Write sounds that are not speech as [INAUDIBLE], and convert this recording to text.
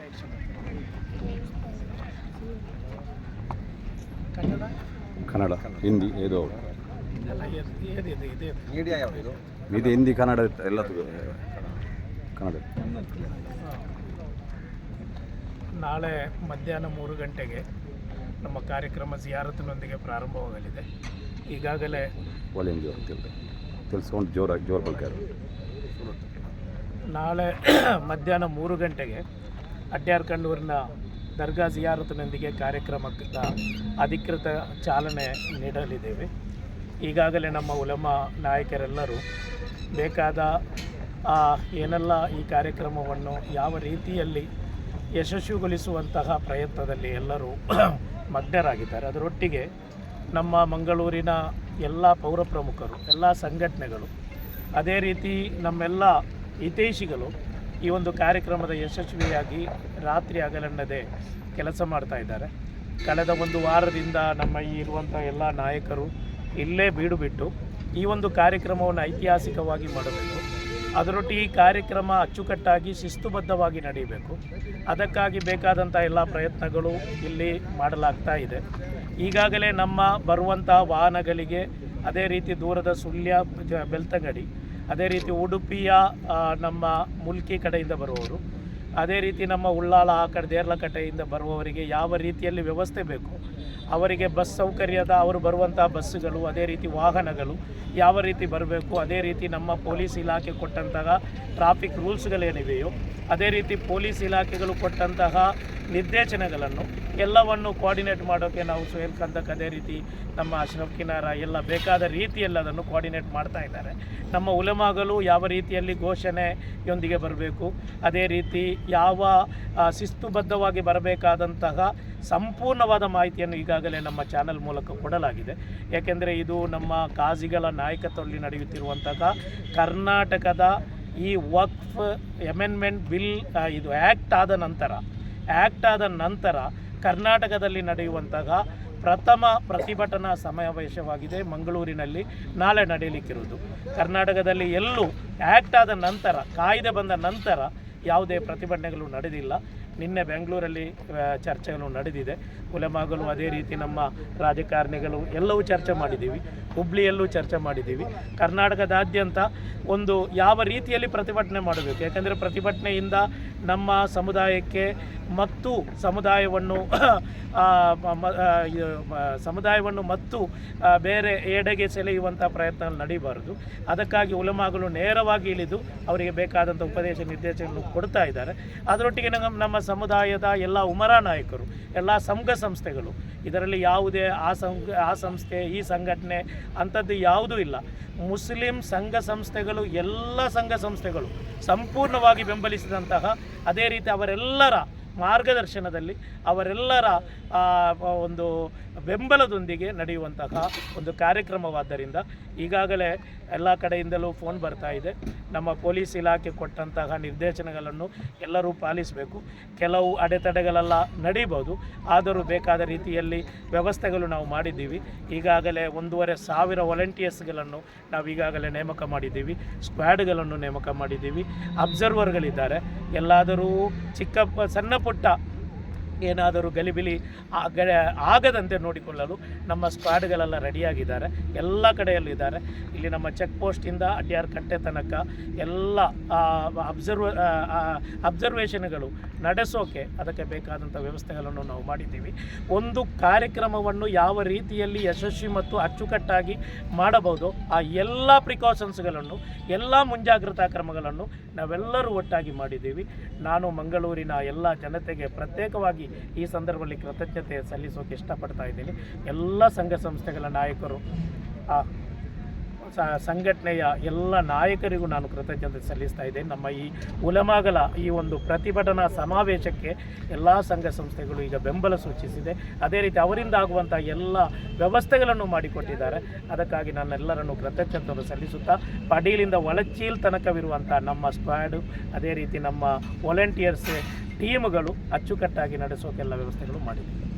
Action Kannada? Kannada Hindi ಇದು. ಎಲ್ಲ ಏನಿದೆ ಇದೆ ಇದೆ ಮೀಡಿಯಾ ಯಾವುದು ಇದು? ಇದು ಹಿಂದಿ ಕನ್ನಡ ಎಲ್ಲ ಕನ್ನಡ. ನಾಳೆ ಮಧ್ಯಾಹ್ನ ಮೂರು ಗಂಟೆಗೆ ನಮ್ಮ ಕಾರ್ಯಕ್ರಮ ಜಿಯಾರತಿನೊಂದಿಗೆ ಪ್ರಾರಂಭವಾಗಲಿದೆ. ಈಗಾಗಲೇ ತಿಳ್ದು ತಿಳ್ಸ್ಕೊಂಡು ಜೋರಾಗಿ ಜೋರು ಬಳಕೆ ನಾಳೆ [CLEARS THROAT] ಮಧ್ಯಾಹ್ನ ಮೂರು ಗಂಟೆಗೆ ಅಡ್ಯಾರ್ ಕಣ್ಣೂರಿನ ದರ್ಗಾ ಜಿಯಾರತ್ನೊಂದಿಗೆ ಕಾರ್ಯಕ್ರಮದ ಅಧಿಕೃತ ಚಾಲನೆ ನೀಡಲಿದ್ದೇವೆ. ಈಗಾಗಲೇ ನಮ್ಮ ಉಲಮ ನಾಯಕರೆಲ್ಲರೂ ಬೇಕಾದ ಏನೆಲ್ಲ ಈ ಕಾರ್ಯಕ್ರಮವನ್ನು ಯಾವ ರೀತಿಯಲ್ಲಿ ಯಶಸ್ವಿಗೊಳಿಸುವಂತಹ ಪ್ರಯತ್ನದಲ್ಲಿ ಎಲ್ಲರೂ [CLEARS THROAT] ಮಗ್ನರಾಗಿದ್ದಾರೆ. ಅದರೊಟ್ಟಿಗೆ ನಮ್ಮ ಮಂಗಳೂರಿನ ಎಲ್ಲ ಪೌರ ಪ್ರಮುಖರು, ಎಲ್ಲ ಸಂಘಟನೆಗಳು, ಅದೇ ರೀತಿ ನಮ್ಮೆಲ್ಲ ಹಿತೈಷಿಗಳು ಈ ಒಂದು ಕಾರ್ಯಕ್ರಮದ ಯಶಸ್ವಿಯಾಗಿ ರಾತ್ರಿ ಹಗಲನ್ನದೇ ಕೆಲಸ ಮಾಡ್ತಾ ಇದ್ದಾರೆ. ಕಳೆದ ಒಂದು ವಾರದಿಂದ ನಮ್ಮ ಈ ಇರುವಂಥ ಎಲ್ಲ ನಾಯಕರು ಇಲ್ಲೇ ಬೀಡು ಬಿಟ್ಟು ಈ ಒಂದು ಕಾರ್ಯಕ್ರಮವನ್ನು ಐತಿಹಾಸಿಕವಾಗಿ ಮಾಡಬೇಕು. ಅದರೊಟ್ಟಿಗೆ ಈ ಕಾರ್ಯಕ್ರಮ ಅಚ್ಚುಕಟ್ಟಾಗಿ ಶಿಸ್ತುಬದ್ಧವಾಗಿ ನಡೆಯಬೇಕು. ಅದಕ್ಕಾಗಿ ಬೇಕಾದಂಥ ಎಲ್ಲ ಪ್ರಯತ್ನಗಳು ಇಲ್ಲಿ ಮಾಡಲಾಗ್ತಾ ಇದೆ. ಈಗಾಗಲೇ ನಮ್ಮ ಬರುವಂಥ ವಾಹನಗಳಿಗೆ ಅದೇ ರೀತಿ ದೂರದ ಸುಳ್ಯ ಬೆಳ್ತಂಗಡಿ, ಅದೇ ರೀತಿ ಉಡುಪಿಯ ನಮ್ಮ ಮುಲ್ಕಿ ಕಡೆಯಿಂದ ಬರುವವರು ಅದೇ ರೀತಿ ನಮ್ಮ ಉಳ್ಳಾಳ ಆ ಕಡೆ ದೇರ್ಲಕಟ್ಟೆಯಿಂದ ಬರುವವರಿಗೆ ಯಾವ ರೀತಿಯಲ್ಲಿ ವ್ಯವಸ್ಥೆ ಬೇಕು? ಅವರಿಗೆ ಬಸ್ ಸೌಕರ್ಯದ ಅವರು ಬರುವಂಥ ಬಸ್ಸುಗಳು, ಅದೇ ರೀತಿ ವಾಹನಗಳು ಯಾವ ರೀತಿ ಬರಬೇಕು? ಅದೇ ರೀತಿ ನಮ್ಮ ಪೊಲೀಸ್ ಇಲಾಖೆ ಕೊಟ್ಟಂತಹ ಟ್ರಾಫಿಕ್ ರೂಲ್ಸ್ಗಳೇನಿವೆಯೋ ಅದೇ ರೀತಿ ಪೊಲೀಸ್ ಇಲಾಖೆಗಳು ಕೊಟ್ಟಂತಹ ನಿರ್ದೇಶನಗಳನ್ನು ಎಲ್ಲವನ್ನು ಕೋಆರ್ಡಿನೇಟ್ ಮಾಡೋಕ್ಕೆ ನಾವು ಸುಹೇಲ್ ಕಂದಕ್ ಅದೇ ರೀತಿ ನಮ್ಮ ಅಶ್ರಫ್ ಕಿನಾರ ಎಲ್ಲ ಬೇಕಾದ ರೀತಿಯಲ್ಲಿ ಅದನ್ನು ಕೋಆರ್ಡಿನೇಟ್ ಮಾಡ್ತಾ ಇದ್ದಾರೆ. ನಮ್ಮ ಉಲಮಾಗಲು ಯಾವ ರೀತಿಯಲ್ಲಿ ಘೋಷಣೆಯೊಂದಿಗೆ ಬರಬೇಕು, ಅದೇ ರೀತಿ ಯಾವ ಶಿಸ್ತುಬದ್ಧವಾಗಿ ಬರಬೇಕಾದಂತಹ ಸಂಪೂರ್ಣವಾದ ಮಾಹಿತಿಯನ್ನು ಈಗಾಗಲೇ ನಮ್ಮ ಚಾನೆಲ್ ಮೂಲಕ ಕೊಡಲಾಗಿದೆ. ಏಕೆಂದರೆ ಇದು ನಮ್ಮ ಕಾಜಿಗಳ ನಾಯಕತ್ವದಲ್ಲಿ ನಡೆಯುತ್ತಿರುವಂತಹ ಕರ್ನಾಟಕದ ಈ ವಕ್ಫ್ ಅಮೆಂಡ್ಮೆಂಟ್ ಬಿಲ್ ಇದು ಆ್ಯಕ್ಟ್ ಆದ ನಂತರ ಆ್ಯಕ್ಟ್ ಆದ ನಂತರ ಕರ್ನಾಟಕದಲ್ಲಿ ನಡೆಯುವಂತಹ ಪ್ರಥಮ ಪ್ರತಿಭಟನಾ ಸಮಾವೇಶವಾಗಿದೆ ಮಂಗಳೂರಿನಲ್ಲಿ ನಾಳೆ ನಡೆಯಲಿಕ್ಕಿರುವುದು. ಕರ್ನಾಟಕದಲ್ಲಿ ಎಲ್ಲೂ ಆ್ಯಕ್ಟ್ ಆದ ನಂತರ, ಕಾಯ್ದೆ ಬಂದ ನಂತರ ಯಾವುದೇ ಪ್ರತಿಭಟನೆಗಳು ನಡೆದಿಲ್ಲ. ನಿನ್ನೆ ಬೆಂಗಳೂರಲ್ಲಿ ಚರ್ಚೆಗಳು ನಡೆದಿದೆ. ಕುಲೆಮಾಗಲು ಅದೇ ರೀತಿ ನಮ್ಮ ರಾಜಕಾರಣಿಗಳು ಎಲ್ಲವೂ ಚರ್ಚೆ ಮಾಡಿದ್ದೀವಿ. ಹುಬ್ಳಿಯಲ್ಲೂ ಚರ್ಚೆ ಮಾಡಿದ್ದೀವಿ. ಕರ್ನಾಟಕದಾದ್ಯಂತ ಒಂದು ಯಾವ ರೀತಿಯಲ್ಲಿ ಪ್ರತಿಭಟನೆ ಮಾಡಬೇಕು? ಯಾಕಂದರೆ ಪ್ರತಿಭಟನೆಯಿಂದ ನಮ್ಮ ಸಮುದಾಯಕ್ಕೆ ಮತ್ತು ಸಮುದಾಯವನ್ನು ಸಮುದಾಯವನ್ನು ಮತ್ತು ಬೇರೆ ಎಡೆಗೆ ಸೆಳೆಯುವಂಥ ಪ್ರಯತ್ನ ನಡೀಬಾರದು. ಅದಕ್ಕಾಗಿ ಉಲಮಾಗಲು ನೇರವಾಗಿ ಇಳಿದು ಅವರಿಗೆ ಬೇಕಾದಂಥ ಉಪದೇಶ ನಿರ್ದೇಶನಗಳನ್ನು ಕೊಡ್ತಾ ಇದ್ದಾರೆ. ಅದರೊಟ್ಟಿಗೆ ನಮ್ಮ ಸಮುದಾಯದ ಎಲ್ಲ ಉಮರ ನಾಯಕರು, ಎಲ್ಲ ಸಂಘ ಸಂಸ್ಥೆಗಳು, ಇದರಲ್ಲಿ ಯಾವುದೇ ಆ ಸಂಘ ಆ ಸಂಸ್ಥೆ, ಈ ಸಂಘಟನೆ ಅಂಥದ್ದು ಯಾವುದೂ ಇಲ್ಲ. ಮುಸ್ಲಿಂ ಸಂಘ ಸಂಸ್ಥೆಗಳು, ಎಲ್ಲ ಸಂಘ ಸಂಸ್ಥೆಗಳು ಸಂಪೂರ್ಣವಾಗಿ ಬೆಂಬಲಿಸಿದಂತಹ ಅದೇ ರೀತಿ ಅವರೆಲ್ಲರ ಮಾರ್ಗದರ್ಶನದಲ್ಲಿ ಅವರೆಲ್ಲರ ಒಂದು ಬೆಂಬಲದೊಂದಿಗೆ ನಡೆಯುವಂತಹ ಒಂದು ಕಾರ್ಯಕ್ರಮವಾದ್ದರಿಂದ ಈಗಾಗಲೇ ಎಲ್ಲ ಕಡೆಯಿಂದಲೂ ಫೋನ್ ಬರ್ತಾ ಇದೆ. ನಮ್ಮ ಪೊಲೀಸ್ ಇಲಾಖೆ ಕೊಟ್ಟಂತಹ ನಿರ್ದೇಶನಗಳನ್ನು ಎಲ್ಲರೂ ಪಾಲಿಸಬೇಕು. ಕೆಲವು ಅಡೆತಡೆಗಳೆಲ್ಲ ನಡೀಬೋದು ಆದರೂ ಬೇಕಾದ ರೀತಿಯಲ್ಲಿ ವ್ಯವಸ್ಥೆಗಳು ನಾವು ಮಾಡಿದ್ದೀವಿ. ಈಗಾಗಲೇ ಒಂದೂವರೆ ಸಾವಿರ ವಾಲಂಟಿಯರ್ಸ್ಗಳನ್ನು ನಾವು ಈಗಾಗಲೇ ನೇಮಕ ಮಾಡಿದ್ದೀವಿ. ಸ್ಕ್ವಾಡ್ಗಳನ್ನು ನೇಮಕ ಮಾಡಿದ್ದೀವಿ. ಅಬ್ಸರ್ವರ್ಗಳಿದ್ದಾರೆ ಎಲ್ಲಾದರೂ ಚಿಕ್ಕ, ಸಣ್ಣ ¡Puta! ಏನಾದರೂ ಗಲಿಬಿಲಿ ಆಗ ಆಗದಂತೆ ನೋಡಿಕೊಳ್ಳಲು ನಮ್ಮ ಸ್ಕ್ವಾಡ್ಗಳೆಲ್ಲ ರೆಡಿಯಾಗಿದ್ದಾರೆ. ಎಲ್ಲ ಕಡೆಯಲ್ಲೂ ಇದ್ದಾರೆ ಇಲ್ಲಿ ನಮ್ಮ ಚೆಕ್ ಪೋಸ್ಟಿಂದ ಅಡ್ಯಾರ್ ಕಟ್ಟೆ ತನಕ ಎಲ್ಲ ಅಬ್ಸರ್ವ ಅಬ್ಸರ್ವೇಷನ್ಗಳು ನಡೆಸೋಕೆ ಅದಕ್ಕೆ ಬೇಕಾದಂಥ ವ್ಯವಸ್ಥೆಗಳನ್ನು ನಾವು ಮಾಡಿದ್ದೀವಿ. ಒಂದು ಕಾರ್ಯಕ್ರಮವನ್ನು ಯಾವ ರೀತಿಯಲ್ಲಿ ಯಶಸ್ವಿ ಮತ್ತು ಅಚ್ಚುಕಟ್ಟಾಗಿ ಮಾಡಬಹುದು, ಆ ಎಲ್ಲ ಪ್ರಿಕಾಷನ್ಸ್ಗಳನ್ನು, ಎಲ್ಲ ಮುಂಜಾಗ್ರತಾ ಕ್ರಮಗಳನ್ನು ನಾವೆಲ್ಲರೂ ಒಟ್ಟಾಗಿ ಮಾಡಿದ್ದೀವಿ. ನಾನು ಮಂಗಳೂರಿನ ಎಲ್ಲ ಜನತೆಗೆ ಪ್ರತ್ಯೇಕವಾಗಿ ಈ ಸಂದರ್ಭದಲ್ಲಿ ಕೃತಜ್ಞತೆ ಸಲ್ಲಿಸೋಕೆ ಇಷ್ಟಪಡ್ತಾ ಇದ್ದೀನಿ. ಎಲ್ಲ ಸಂಘ ಸಂಸ್ಥೆಗಳ ನಾಯಕರು ಸಂಘಟನೆಯ ಎಲ್ಲ ನಾಯಕರಿಗೂ ನಾನು ಕೃತಜ್ಞತೆ ಸಲ್ಲಿಸ್ತಾ ಇದ್ದೇನೆ. ನಮ್ಮ ಈ ಉಲಮಾಗಲ ಈ ಒಂದು ಪ್ರತಿಭಟನಾ ಸಮಾವೇಶಕ್ಕೆ ಎಲ್ಲ ಸಂಘ ಸಂಸ್ಥೆಗಳು ಈಗ ಬೆಂಬಲ ಸೂಚಿಸಿದೆ. ಅದೇ ರೀತಿ ಅವರಿಂದ ಆಗುವಂಥ ಎಲ್ಲ ವ್ಯವಸ್ಥೆಗಳನ್ನು ಮಾಡಿಕೊಟ್ಟಿದ್ದಾರೆ. ಅದಕ್ಕಾಗಿ ನಾನೆಲ್ಲರನ್ನು ಕೃತಜ್ಞತೆಯನ್ನು ಸಲ್ಲಿಸುತ್ತಾ ಪಡೀಲಿಂದ ಒಳಚೀಲ್ ತನಕವಿರುವಂಥ ನಮ್ಮ ಸ್ಕ್ವಾಡು ಅದೇ ರೀತಿ ನಮ್ಮ ವಾಲಂಟಿಯರ್ಸ್ ಟೀಮ್ಗಳು ಅಚ್ಚುಕಟ್ಟಾಗಿ ನಡೆಸೋಕೆಲ್ಲ ವ್ಯವಸ್ಥೆಗಳು ಮಾಡಿದ್ದೀವಿ.